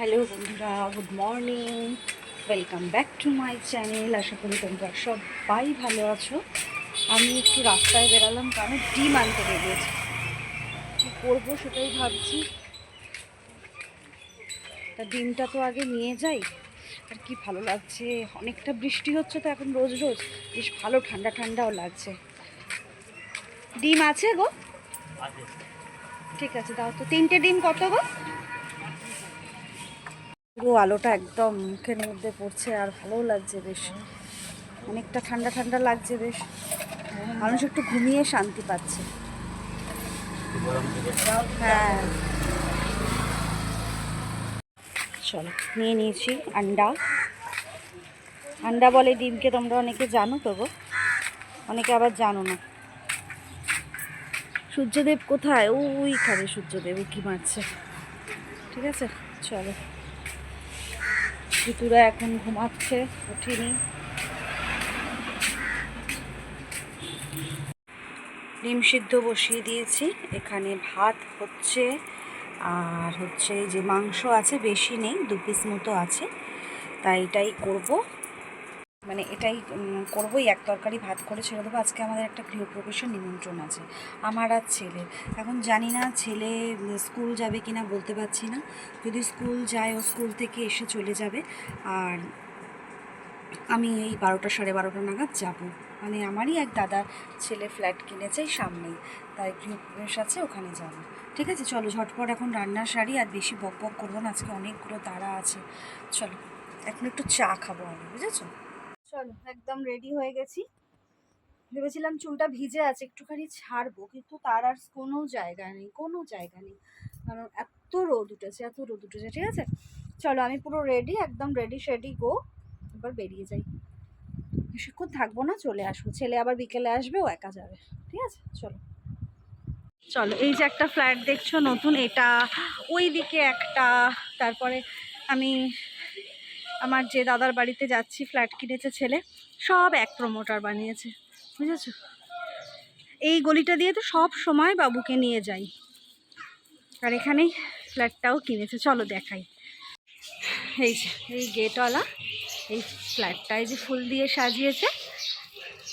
Hello বন্ধুরা good morning. Welcome back to my channel. আশা করি তোমরা সবাই ভালো আছো। আমি একটু রাস্তায় বেরালাম কারণ ডিম আনতে বেরিয়েছি। কী করব সেটাই ভাবছি। তা ডিমটা তো আগে নিয়ে যাই। আর কি ভালো লাগছে। অনেকটা বৃষ্টি হচ্ছে তো এখন রোজ রোজ। বেশ ভালো ঠান্ডা ঠান্ডাও লাগছে। ডিম আছে গো? ঠিক আছে দাও তো। তিনটে ডিম কত গো? পুরো আলোটা একদম মুখের মধ্যে পড়ছে আর ভালোও লাগছে বেশ। অনেকটা ঠান্ডা ঠান্ডা লাগছে বেশ। মানুষ একটু ঘুমিয়ে শান্তি পাচ্ছে। হ্যাঁ। চলো, নিয়ে নিয়েছি আন্ডা। আন্ডা বলে ডিমকে তোমরা অনেকে জানো তো গো। অনেকে আবার জানো না। সূর্যদেব কোথায়? ওইখানে সূর্যদেব কি মারছে। ঠিক আছে, চলো। ঋতুরা এখন ঘুমাচ্ছে, উঠিনি। ডিম সিদ্ধ বসিয়ে দিয়েছি, এখানে ভাত হচ্ছে, আর হচ্ছে যে মাংস আছে, বেশি নেই, দু পিস মতো আছে, তাই এটাই করব। মানে এটাই করবোই। এক তরকারি ভাত করে ছেড়ে দেবো। আজকে আমাদের একটা গৃহপ্রবেশের নিমন্ত্রণ আছে। আমার আর ছেলে। এখন জানি না ছেলে স্কুল যাবে কিনা বলতে পারছি না। যদি স্কুল যায়, ও স্কুল থেকে এসে চলে যাবে। আর আমি এই বারোটা, সাড়ে বারোটা নাগাদ যাব। মানে আমারই এক দাদা ছেলে ফ্ল্যাট কিনেছে সামনেই। তাই গৃহপ্রবেশ আছে, ওখানে যাব। ঠিক আছে, চলো ঝটপট এখন রান্নার শাড়ি আর বেশি বক বক করব না। আজকে অনেকগুলো তারা আছে। চলো, এখন একটু চা খাব আমি বুঝেছ? চলো, একদম রেডি হয়ে গেছি। ভেবেছিলাম চুলটা ভিজে আছে, একটুখানি ছাড়বো, কিন্তু তার আর কোনো জায়গা নেই, কোনো জায়গা নেই। কারণ এত রোদ উঠেছে, এত রোদ উঠেছে, ঠিক আছে? চলো, আমি পুরো রেডি একদম রেডি শেডি গো এবার বেরিয়ে যাই। বেশিক্ষণ থাকব না, চলে আসব। ছেলে আবার বিকেলে আসবে, ও একা যাবে, ঠিক আছে? চলো। চলো, এই যে একটা ফ্ল্যাট দেখছ নতুন, এটা ওই দিকে একটা, তারপরে আমি আমার যে দাদার বাড়িতে যাচ্ছি ফ্ল্যাট কিনেছে ছেলে, সব এক প্রমোটার বানিয়েছে, বুঝেছ? এই গলিটা দিয়ে তো সব সময় বাবুকে নিয়ে যাই। আর এখানেই ফ্ল্যাটটাও কিনেছে, চলো দেখাই। এই যে, এই গেটওয়ালা, এই ফ্ল্যাটটা এই যে ফুল দিয়ে সাজিয়েছে,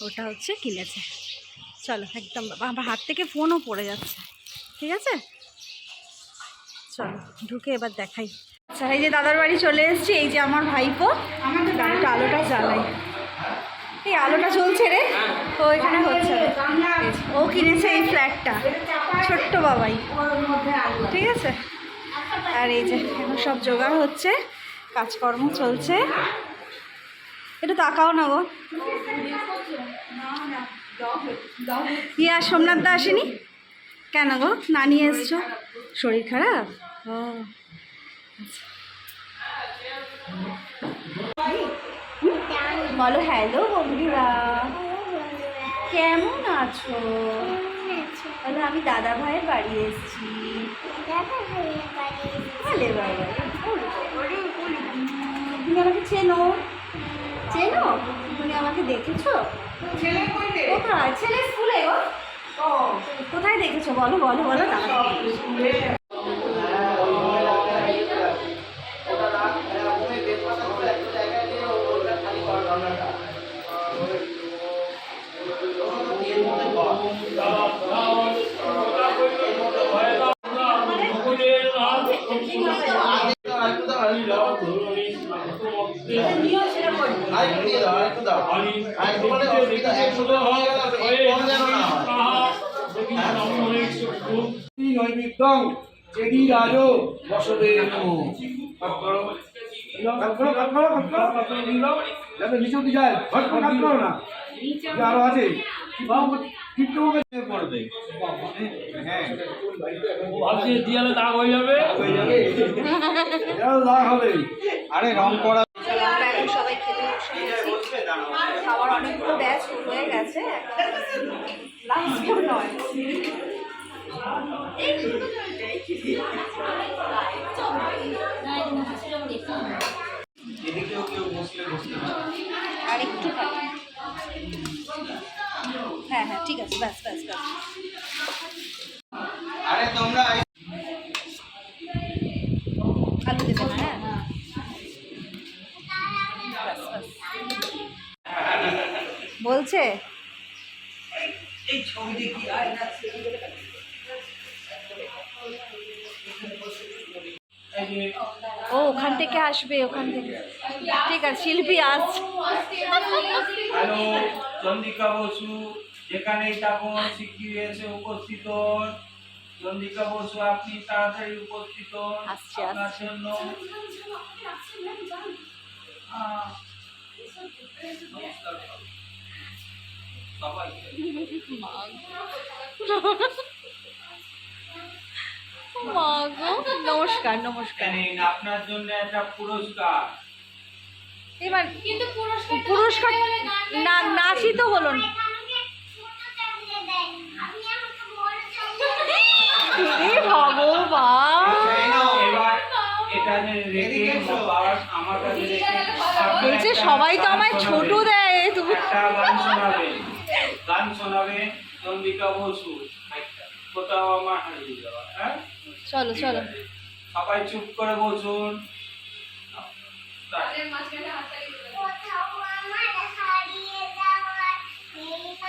ওটা হচ্ছে কিনেছে। চলো, একদম বাবা হাত থেকে ফোনও পড়ে যাচ্ছে, ঠিক আছে? চলো, ঢুকে এবার দেখাই। আচ্ছা এই যে দাদার বাড়ি চলে এসেছি, এই যে আমার ভাইপো। গাড়িটা আলোটা জ্বালাই। এই আলোটা চলছে রে। তো এখানে হচ্ছে। ও কিনেছে এই ফ্ল্যাটটা। ছোট্ট বাবাই। ঠিক আছে? আর এই যে, এখন সব জোগাড় হচ্ছে। কাজকর্ম চলছে। একটু তাকাও না গো। ইয়ে আর সোমনাথ দা আসেনি? কেন গো? না নিয়ে এসছো? শরীর খারাপ? ও। বলো হ্যালো বন্ধুরা। কেমন আছো? বলো আমি দাদা ভাইয়ের বাড়ি এসেছি। ভালে বাবা তুমি আমাকে চেনো? চেনো? তুমি আমাকে দেখেছ? কোথায়? ছেলে স্কুলে? গো কোথায় দেখেছ? বলো বলো বলো তাড়াতাড়ি। নৈবিদ্যং চেদি রাজ বসবে নিচে আরও আছে কিন্তু হ্যাঁ। ভাবছি দিয়ালে দাগ হয়ে যাবে। যাবে হবে। আরে রং করা সবাই খেতে বসে গেছি খাবার অনেকগুলো ব্যাচ হয়ে গেছে। নয়। আলু দেবেন হ্যাঁ বলছে? ও, ওখান থেকে আসবে, ওখান থেকে। ঠিক আছে, শিল্পী আস হ্যালো চন্দ্রিকা বসু, যেখানেই থাকুন শিখিয়েছে উপস্থিত বসু আপনি তাড়াতাড়ি উপস্থিত আপনার জন্য নমস্কার নমস্কার। আপনার জন্য একটা পুরস্কার। এবার কিন্তু পুরস্কার পুরস্কার না নাচই তো হলো না হে ভগবান এবার এটা যে রেখে বাবার আমার কাছে রেখে আপনি বলছে সবাই তো আমায় ছোট দেয় তুমি গান শোনাবে গান শোনাবে চন্দ্রিকা বসু কোথাও আমার হারিয়ে যাওয়া হ্যাঁ চলো চলো সবাই চুপ করে বসুন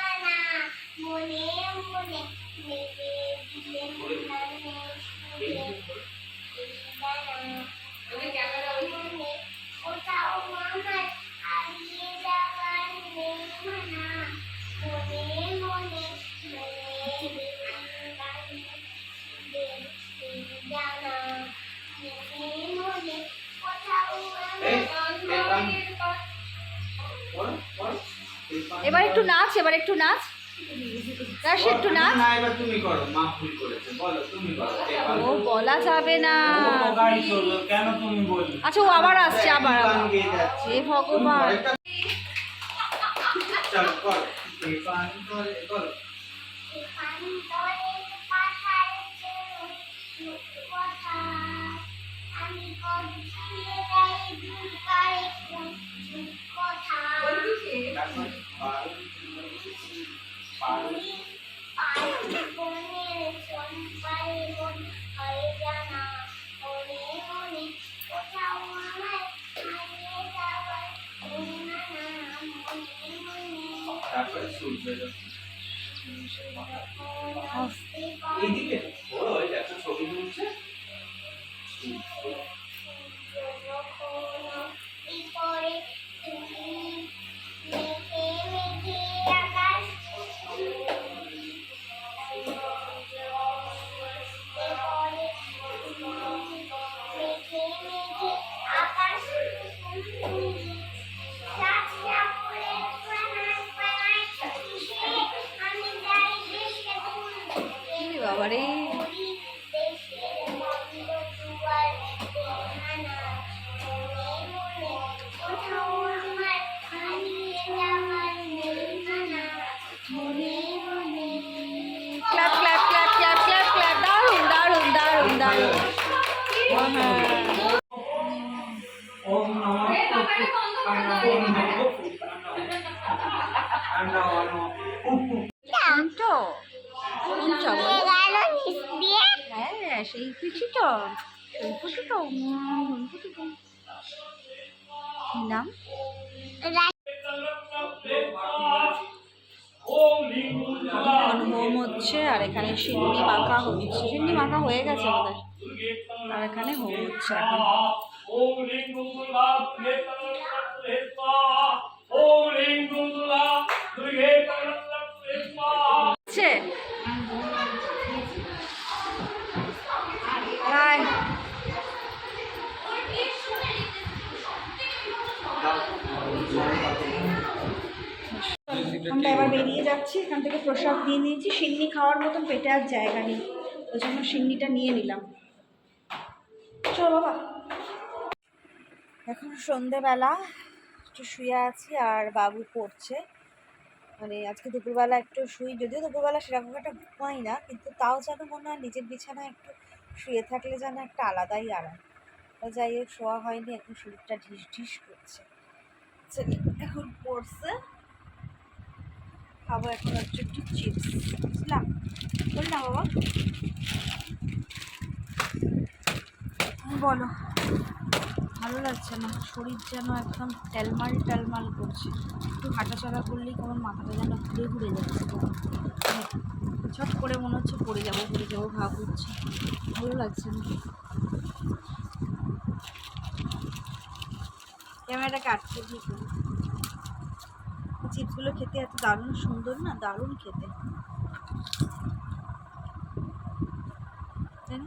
মানা মনে এবার একটু নাচ এবার একটু নাচ। রাশি একটু না এবার তুমি করো। মা ভুল করেছে। বলো তুমি করো। ও বলা যাবে না। কেন তুমি বললে? আচ্ছা ও আবার আসছে আবার গান আবার। হে ভগবান। চলো করো করে। সূর্য এইদিকে বড় হয়ে যাচ্ছে ছবি তুলছে তো হ্যাঁ সেই হোম হচ্ছে আর এখানে সিন্নি মাখা হচ্ছে সিন্নি মাখা হয়ে গেছে বোধহয় আর এখানে হোম হচ্ছে এখন আমরা এবার বেরিয়ে যাচ্ছি, এখান থেকে প্রসাদ নিয়ে নিয়েছি। সিন্নি খাওয়ার মতন পেটে আর জায়গা নেই, ওই জন্য সিন্নিটা নিয়ে নিলাম। চলো বাবা। এখন সন্ধেবেলা, একটু শুয়ে আছি আর বাবু পড়ছে। মানে আজকে দুপুরবেলা একটু শুই যদিও দুপুরবেলা সেরকম একটা ঘুমাই না কিন্তু তাও যেন মনে হয় নিজের বিছানায় একটু শুয়ে থাকলে যেন একটা আলাদাই আরাম। তা যাই হোক শোয়া হয়নি এখন শরীরটা ঢিস ঢিস করছে। চলি, এখন পড়ছে। খাব এখন হচ্ছে একটু চিপস বুঝলাম? বললাম বাবা। বলো। ভালো লাগছে না। শরীর যেন একদম ট্যালমাল ট্যালমাল করছে। একটু হাঁটাচলা করলেই কেমন মাথাটা যেন ঘুরে ঘুরে যাচ্ছে। ছট করে মনে হচ্ছে পড়ে যাব পড়ে যাব ভাব হচ্ছে ভালো লাগছে না। ক্যামেরাটাকে আটকে দিয়ে চিপসগুলো খেতে এত দারুণ সুন্দর না? দারুণ খেতে। তাই